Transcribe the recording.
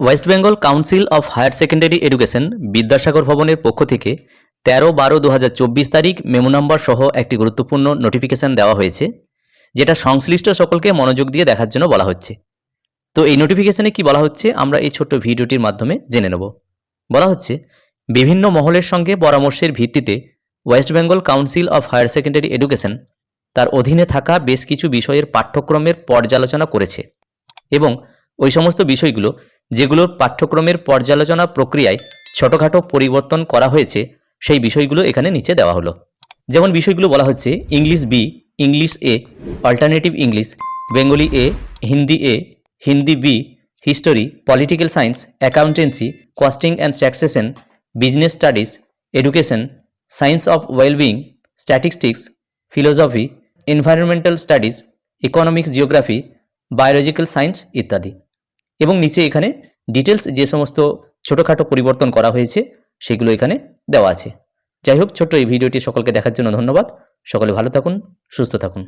West Bengal council of higher secondary education Vidyasagar ভবনের পক্ষ থেকে তেরো বারো দু তারিখ মেমো নাম্বার সহ একটি গুরুত্বপূর্ণ নোটিফিকেশন দেওয়া হয়েছে, যেটা সংশ্লিষ্ট সকলকে মনোযোগ দিয়ে দেখার জন্য বলা হচ্ছে। তো এই নোটিফিকেশনে কি বলা হচ্ছে, আমরা এই ছোট্ট ভিডিওটির মাধ্যমে জেনে নেব। বলা হচ্ছে, বিভিন্ন মহলের সঙ্গে পরামর্শের ভিত্তিতে West Bengal council of higher secondary education তার অধীনে থাকা বেশ কিছু বিষয়ের পাঠ্যক্রমের পর্যালোচনা করেছে এবং ওই সমস্ত বিষয়গুলো যেগুলোর পাঠ্যক্রমের পর্যালোচনা প্রক্রিয়ায় ছোটোখাটো পরিবর্তন করা হয়েছে, সেই বিষয়গুলো এখানে নিচে দেওয়া হলো। যেমন বিষয়গুলো বলা হচ্ছে English B, English A alternative English Bengali A, Hindi A, Hindi B history political science accountancy costing and taxation business studies education science of wellbeing statistics philosophy environmental studies economics geography biological science ইত্যাদি। এবং নিচে এখানে details যে সমস্ত ছোটোখাটো পরিবর্তন করা হয়েছে, সেগুলো এখানে দেওয়া আছে। যাই হোক, ছোট্ট এই ভিডিওটি সকলকে দেখার জন্য ধন্যবাদ। সকলে ভালো থাকুন, সুস্থ থাকুন।